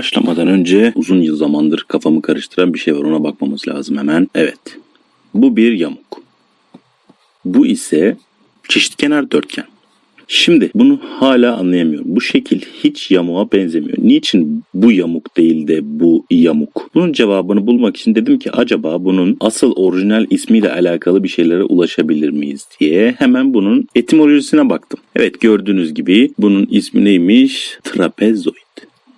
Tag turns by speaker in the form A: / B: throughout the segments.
A: Başlamadan önce uzun yıl zamandır kafamı karıştıran bir şey var ona bakmamız lazım hemen. Evet. Bu bir yamuk. Bu ise çeşitkenar dörtgen. Şimdi bunu hala anlayamıyorum. Bu şekil hiç yamuğa benzemiyor. Niçin bu yamuk değil de bu yamuk? Bunun cevabını bulmak için dedim ki acaba bunun asıl orijinal ismiyle alakalı bir şeylere ulaşabilir miyiz diye hemen bunun etimolojisine baktım. Evet gördüğünüz gibi bunun ismi neymiş? Trapezoid.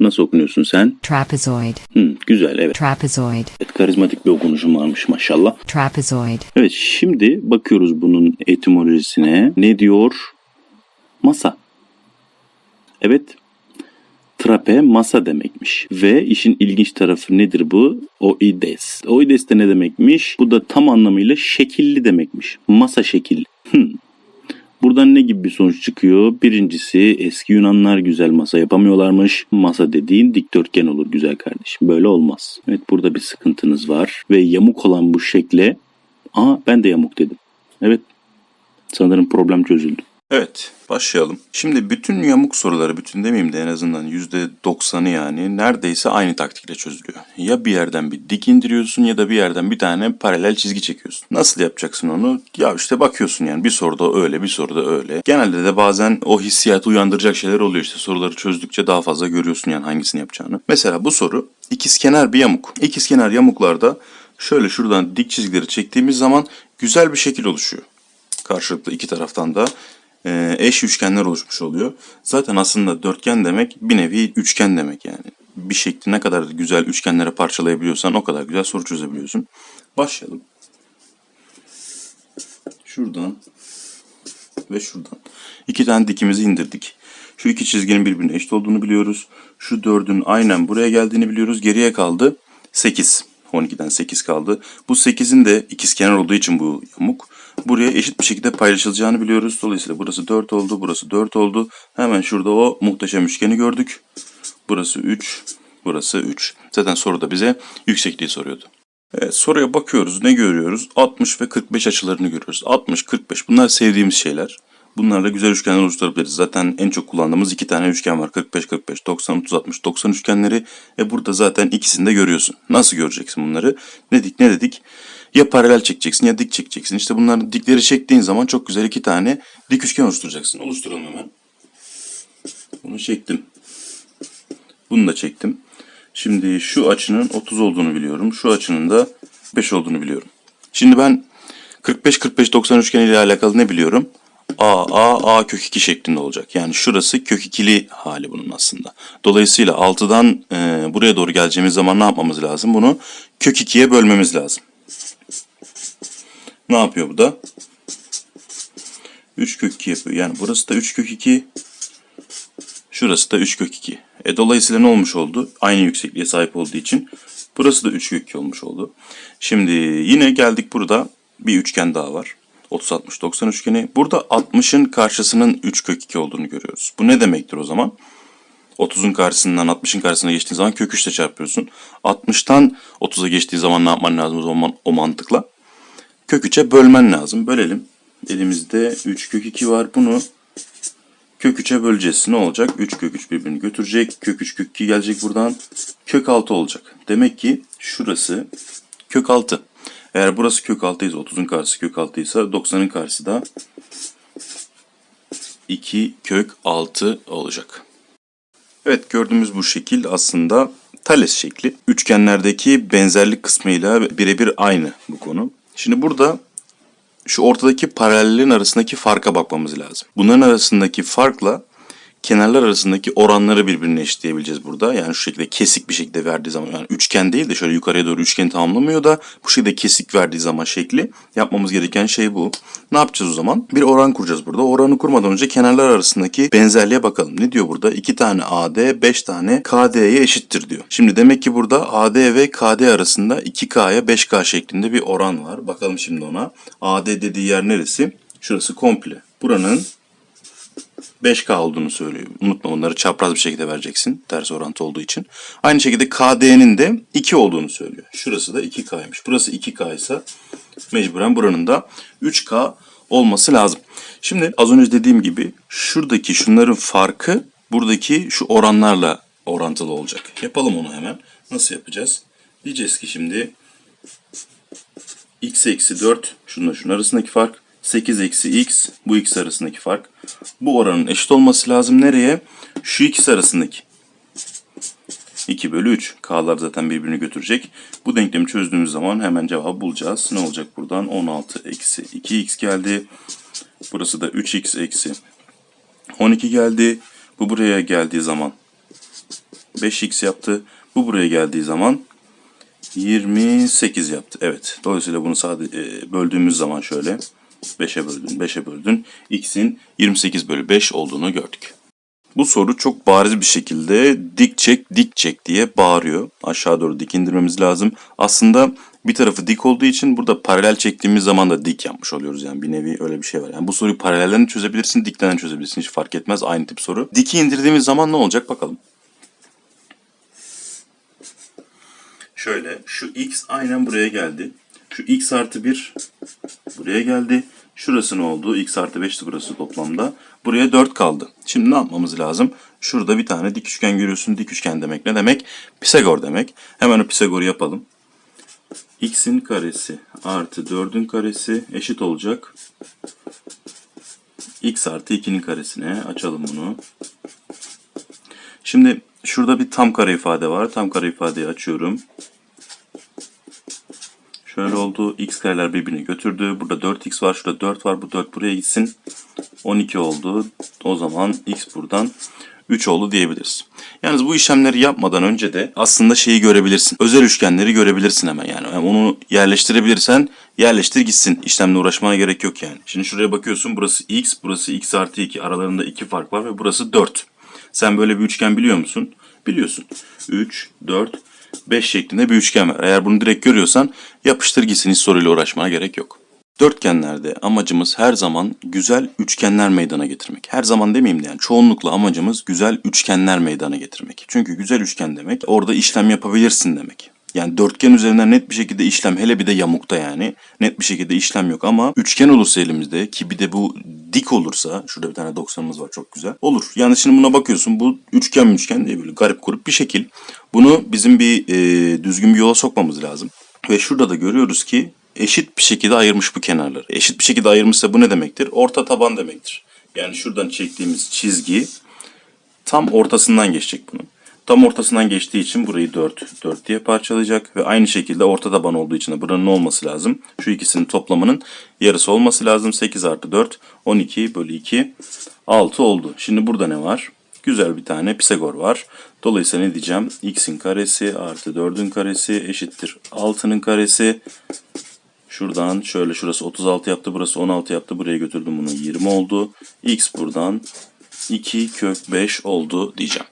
A: Nasıl okunuyorsun sen?
B: trapezoid,
A: Hı, güzel evet.
B: trapezoid,
A: evet. Karizmatik bir okunuşum varmış maşallah.
B: trapezoid,
A: Evet şimdi bakıyoruz bunun etimolojisine. Ne diyor? Masa. Evet. Trape masa demekmiş. Ve işin ilginç tarafı nedir bu? Oides. Oides de ne demekmiş? Bu da tam anlamıyla şekilli demekmiş. Masa şekilli. Hmm. Buradan ne gibi bir sonuç çıkıyor? Birincisi eski Yunanlar güzel masa yapamıyorlarmış. Masa dediğin dikdörtgen olur güzel kardeşim. Böyle olmaz. Evet burada bir sıkıntınız var. Ve yamuk olan bu şekle... Aa ben de yamuk dedim. Evet sanırım problem çözüldü.
C: Evet, başlayalım. Şimdi bütün yamuk soruları, bütün demeyeyim de en azından %90'ı yani neredeyse aynı taktikle çözülüyor. Ya bir yerden bir dik indiriyorsun ya da bir yerden bir tane paralel çizgi çekiyorsun. Nasıl yapacaksın onu? Ya işte bakıyorsun yani bir soruda öyle, bir soruda öyle. Genelde de bazen o hissiyatı uyandıracak şeyler oluyor işte. Soruları çözdükçe daha fazla görüyorsun yani hangisini yapacağını. Mesela bu soru ikizkenar bir yamuk. İkizkenar yamuklarda şöyle şuradan dik çizgileri çektiğimiz zaman güzel bir şekil oluşuyor karşılıklı iki taraftan da eş üçgenler oluşmuş oluyor. Zaten aslında dörtgen demek bir nevi üçgen demek yani. Bir şekli ne kadar güzel üçgenlere parçalayabiliyorsan o kadar güzel soru çözebiliyorsun. Başlayalım. Şuradan ve şuradan. İki tane dikimizi indirdik. Şu iki çizginin birbirine eşit olduğunu biliyoruz. Şu dördün aynen buraya geldiğini biliyoruz. Geriye kaldı 8. 12'den 8 kaldı. Bu 8'in de ikizkenar olduğu için bu yamuk buraya eşit bir şekilde paylaşılacağını biliyoruz. Dolayısıyla burası 4 oldu, burası 4 oldu. Hemen şurada o muhteşem üçgeni gördük. Burası 3, burası 3. Zaten soruda bize yüksekliği soruyordu. Evet, soruya bakıyoruz. Ne görüyoruz? 60 ve 45 açılarını görüyoruz. 60, 45 bunlar sevdiğimiz şeyler. Bunlarla güzel üçgenler oluşturabiliriz. Zaten en çok kullandığımız iki tane üçgen var. 45, 45, 90, 30, 60, 90 üçgenleri. E burada zaten ikisini de görüyorsun. Nasıl göreceksin bunları? Ne dedik ne dedik? Ya paralel çekeceksin ya dik çekeceksin. İşte bunların dikleri çektiğin zaman çok güzel iki tane dik üçgen oluşturacaksın. Oluşturalım hemen. Bunu çektim. Bunu da çektim. Şimdi şu açının 30 olduğunu biliyorum. Şu açının da 5 olduğunu biliyorum. Şimdi ben 45-45-90 üçgeni ile alakalı ne biliyorum? A, A, A kök 2 şeklinde olacak. Yani şurası kök 2'li hali bunun aslında. Dolayısıyla 6'dan e, buraya doğru geleceğimiz zaman ne yapmamız lazım? Bunu kök 2'ye bölmemiz lazım. Ne yapıyor bu da? 3 kök 2 yapıyor. Yani burası da 3 kök 2. Şurası da 3 kök 2. E, dolayısıyla ne olmuş oldu? Aynı yüksekliğe sahip olduğu için. Burası da 3 kök 2 olmuş oldu. Şimdi yine geldik burada bir üçgen daha var. 30 60 90 üçgeni. Burada 60'ın karşısının 3 kök 2 olduğunu görüyoruz. Bu ne demektir o zaman? 30'un karşısından 60'ın karşısına geçtiğin zaman kök 3 ile çarpıyorsun. 60'tan 30'a geçtiği zaman ne yapman lazım o zaman o mantıkla? Kök 3'e bölmen lazım. Bölelim. Elimizde 3 kök 2 var. Bunu kök 3'e böleceğiz. Ne olacak? 3 kök 3 birbirini götürecek. Kök 3 kök 2 gelecek buradan. Kök 6 olacak. Demek ki şurası kök 6. Eğer burası kök 6 ise 30'un karşısı kök 6 ise 90'ın karşısı da 2 kök 6 olacak. Evet gördüğümüz bu şekil aslında Thales şekli. Üçgenlerdeki benzerlik kısmıyla birebir aynı bu konu. Şimdi burada şu ortadaki paralellerin arasındaki farka bakmamız lazım. Bunların arasındaki farkla kenarlar arasındaki oranları birbirine eşitleyebileceğiz burada. Yani şu şekilde kesik bir şekilde verdiği zaman yani üçgen değil de şöyle yukarıya doğru üçgeni tamamlamıyor da bu şekilde kesik verdiği zaman şekli yapmamız gereken şey bu. Ne yapacağız o zaman? Bir oran kuracağız burada. Oranı kurmadan önce kenarlar arasındaki benzerliğe bakalım. Ne diyor burada? 2 tane AD 5 tane KD'ye eşittir diyor. Şimdi demek ki burada AD ve KD arasında 2K'ya 5K şeklinde bir oran var. Bakalım şimdi ona. AD dediği yer neresi? Şurası komple. Buranın 5K olduğunu söylüyor. Unutma bunları çapraz bir şekilde vereceksin. Ters orantı olduğu için. Aynı şekilde KD'nin de 2 olduğunu söylüyor. Şurası da 2K'ymış. Burası 2K ise mecburen buranın da 3K olması lazım. Şimdi az önce dediğim gibi şuradaki şunların farkı buradaki şu oranlarla orantılı olacak. Yapalım onu hemen. Nasıl yapacağız? Diyeceğiz ki şimdi x eksi 4 şununla şunun arasındaki fark 8 eksi x bu x arasındaki fark. Bu oranın eşit olması lazım. Nereye? Şu ikisi arasındaki. 2 bölü 3. K'lar zaten birbirini götürecek. Bu denklemi çözdüğümüz zaman hemen cevabı bulacağız. Ne olacak buradan? 16 eksi 2x geldi. Burası da 3x eksi 12 geldi. Bu buraya geldiği zaman 5x yaptı. Bu buraya geldiği zaman 28 yaptı. Evet. Dolayısıyla bunu sadece e, böldüğümüz zaman şöyle 5'e böldün, 5'e böldün. X'in 28 bölü 5 olduğunu gördük. Bu soru çok bariz bir şekilde dik çek, dik çek diye bağırıyor. Aşağı doğru dik indirmemiz lazım. Aslında bir tarafı dik olduğu için burada paralel çektiğimiz zaman da dik yapmış oluyoruz. Yani bir nevi öyle bir şey var. Yani bu soruyu paralelden çözebilirsin, dikten çözebilirsin. Hiç fark etmez. Aynı tip soru. Diki indirdiğimiz zaman ne olacak bakalım. Şöyle şu x aynen buraya geldi. Şu x artı 1 buraya geldi. Şurası ne oldu? x artı 5'ti burası toplamda. Buraya 4 kaldı. Şimdi ne yapmamız lazım? Şurada bir tane dik üçgen görüyorsun. Dik üçgen demek ne demek? Pisagor demek. Hemen o Pisagor'u yapalım. x'in karesi artı 4'ün karesi eşit olacak. x artı 2'nin karesine açalım bunu. Şimdi şurada bir tam kare ifade var. Tam kare ifadeyi açıyorum. Şöyle oldu. X kareler birbirini götürdü. Burada 4x var. Şurada 4 var. Bu 4 buraya gitsin. 12 oldu. O zaman x buradan 3 oldu diyebiliriz. Yalnız bu işlemleri yapmadan önce de aslında şeyi görebilirsin. Özel üçgenleri görebilirsin hemen yani. yani onu yerleştirebilirsen yerleştir gitsin. İşlemle uğraşmana gerek yok yani. Şimdi şuraya bakıyorsun. Burası x, burası x artı 2. Aralarında 2 fark var ve burası 4. Sen böyle bir üçgen biliyor musun? Biliyorsun. 3, 4, 5 şeklinde bir üçgen var. Eğer bunu direkt görüyorsan yapıştır gitsin hiç soruyla uğraşmana gerek yok. Dörtgenlerde amacımız her zaman güzel üçgenler meydana getirmek. Her zaman demeyeyim de yani çoğunlukla amacımız güzel üçgenler meydana getirmek. Çünkü güzel üçgen demek orada işlem yapabilirsin demek. Yani dörtgen üzerinden net bir şekilde işlem hele bir de yamukta yani net bir şekilde işlem yok ama üçgen olursa elimizde ki bir de bu dik olursa şurada bir tane 90'ımız var çok güzel olur. Yani şimdi buna bakıyorsun bu üçgen üçgen diye böyle garip grup bir şekil. Bunu bizim bir e, düzgün bir yola sokmamız lazım. Ve şurada da görüyoruz ki eşit bir şekilde ayırmış bu kenarları. Eşit bir şekilde ayırmışsa bu ne demektir? Orta taban demektir. Yani şuradan çektiğimiz çizgi tam ortasından geçecek bunun. Tam ortasından geçtiği için burayı 4, 4 diye parçalayacak ve aynı şekilde orta taban olduğu için de buranın olması lazım? Şu ikisinin toplamının yarısı olması lazım. 8 artı 4, 12 bölü 2, 6 oldu. Şimdi burada ne var? Güzel bir tane Pisagor var. Dolayısıyla ne diyeceğim? x'in karesi artı 4'ün karesi eşittir 6'nın karesi. Şuradan şöyle şurası 36 yaptı, burası 16 yaptı. Buraya götürdüm bunu 20 oldu. x buradan 2 kök 5 oldu diyeceğim.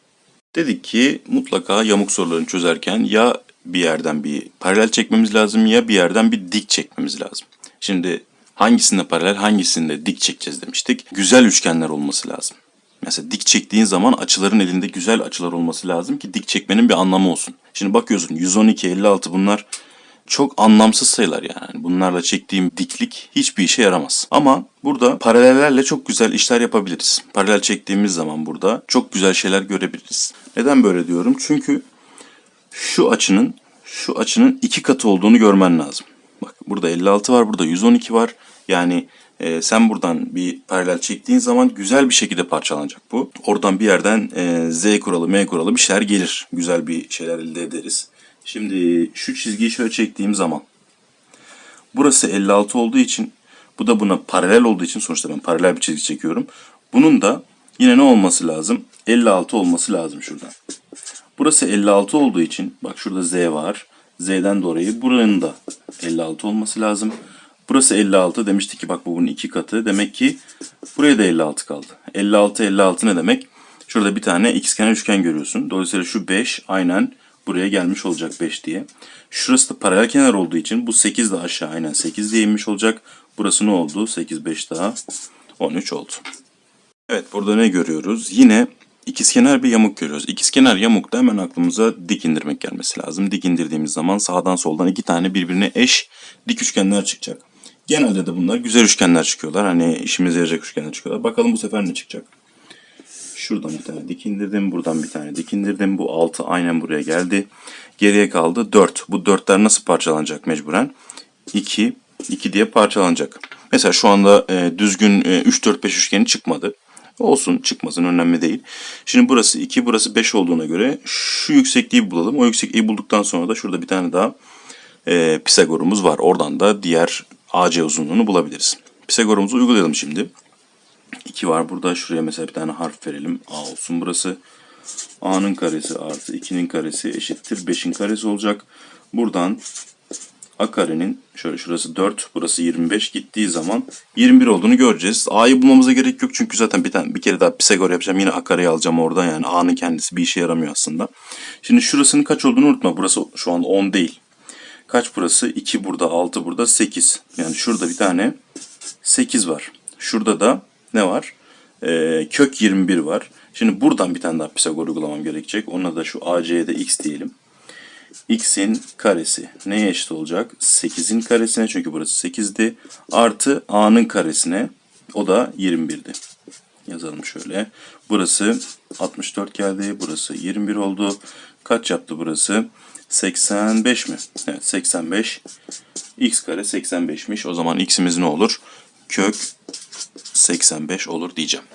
C: Dedik ki mutlaka yamuk sorularını çözerken ya bir yerden bir paralel çekmemiz lazım ya bir yerden bir dik çekmemiz lazım. Şimdi hangisinde paralel hangisinde dik çekeceğiz demiştik. Güzel üçgenler olması lazım. Mesela dik çektiğin zaman açıların elinde güzel açılar olması lazım ki dik çekmenin bir anlamı olsun. Şimdi bakıyorsun 112, 56 bunlar çok anlamsız sayılar yani. Bunlarla çektiğim diklik hiçbir işe yaramaz. Ama burada paralellerle çok güzel işler yapabiliriz. Paralel çektiğimiz zaman burada çok güzel şeyler görebiliriz. Neden böyle diyorum? Çünkü şu açının şu açının iki katı olduğunu görmen lazım. Bak burada 56 var, burada 112 var. Yani e, sen buradan bir paralel çektiğin zaman güzel bir şekilde parçalanacak bu. Oradan bir yerden e, Z kuralı, M kuralı bir şeyler gelir. Güzel bir şeyler elde ederiz. Şimdi şu çizgiyi şöyle çektiğim zaman burası 56 olduğu için bu da buna paralel olduğu için sonuçta ben paralel bir çizgi çekiyorum. Bunun da yine ne olması lazım? 56 olması lazım şuradan. Burası 56 olduğu için bak şurada Z var. Z'den dolayı buranın da 56 olması lazım. Burası 56 demiştik ki bak bu bunun iki katı. Demek ki buraya da 56 kaldı. 56 56 ne demek? Şurada bir tane ikizkenar üçgen görüyorsun. Dolayısıyla şu 5 aynen buraya gelmiş olacak 5 diye. Şurası da paralel kenar olduğu için bu 8 de aşağı aynen 8 diye inmiş olacak. Burası ne oldu? 8 5 daha 13 oldu. Evet burada ne görüyoruz? Yine ikizkenar bir yamuk görüyoruz. İkizkenar yamukta hemen aklımıza dik indirmek gelmesi lazım. Dik indirdiğimiz zaman sağdan soldan iki tane birbirine eş dik üçgenler çıkacak. Genelde de bunlar güzel üçgenler çıkıyorlar. Hani işimize yarayacak üçgenler çıkıyorlar. Bakalım bu sefer ne çıkacak? Şuradan bir tane dik indirdim. Buradan bir tane dik indirdim. Bu 6 aynen buraya geldi. Geriye kaldı 4. Bu 4'ler nasıl parçalanacak mecburen? 2, 2 diye parçalanacak. Mesela şu anda e, düzgün e, 3, 4, 5 üçgeni çıkmadı. Olsun çıkmasın önemli değil. Şimdi burası 2, burası 5 olduğuna göre şu yüksekliği bulalım. O yüksekliği bulduktan sonra da şurada bir tane daha e, Pisagor'umuz var. Oradan da diğer AC uzunluğunu bulabiliriz. Pisagor'umuzu uygulayalım şimdi. 2 var burada. Şuraya mesela bir tane harf verelim. A olsun burası. A'nın karesi artı 2'nin karesi eşittir 5'in karesi olacak. Buradan A karenin şöyle şurası 4, burası 25 gittiği zaman 21 olduğunu göreceğiz. A'yı bulmamıza gerek yok çünkü zaten bir tane bir kere daha Pisagor yapacağım. Yine A kareyi alacağım oradan yani A'nın kendisi bir işe yaramıyor aslında. Şimdi şurasının kaç olduğunu unutma. Burası şu an 10 değil. Kaç burası? 2 burada, 6 burada, 8. Yani şurada bir tane 8 var. Şurada da ne var? Ee, kök 21 var. Şimdi buradan bir tane daha Pisagor uygulamam gerekecek. Ona da şu AC'ye de x diyelim. x'in karesi neye eşit olacak? 8'in karesine çünkü burası 8'di. Artı a'nın karesine o da 21'di. Yazalım şöyle. Burası 64 geldi. Burası 21 oldu. Kaç yaptı burası? 85 mi? Evet 85. x kare 85'miş. O zaman x'imiz ne olur? Kök 85 olur diyeceğim.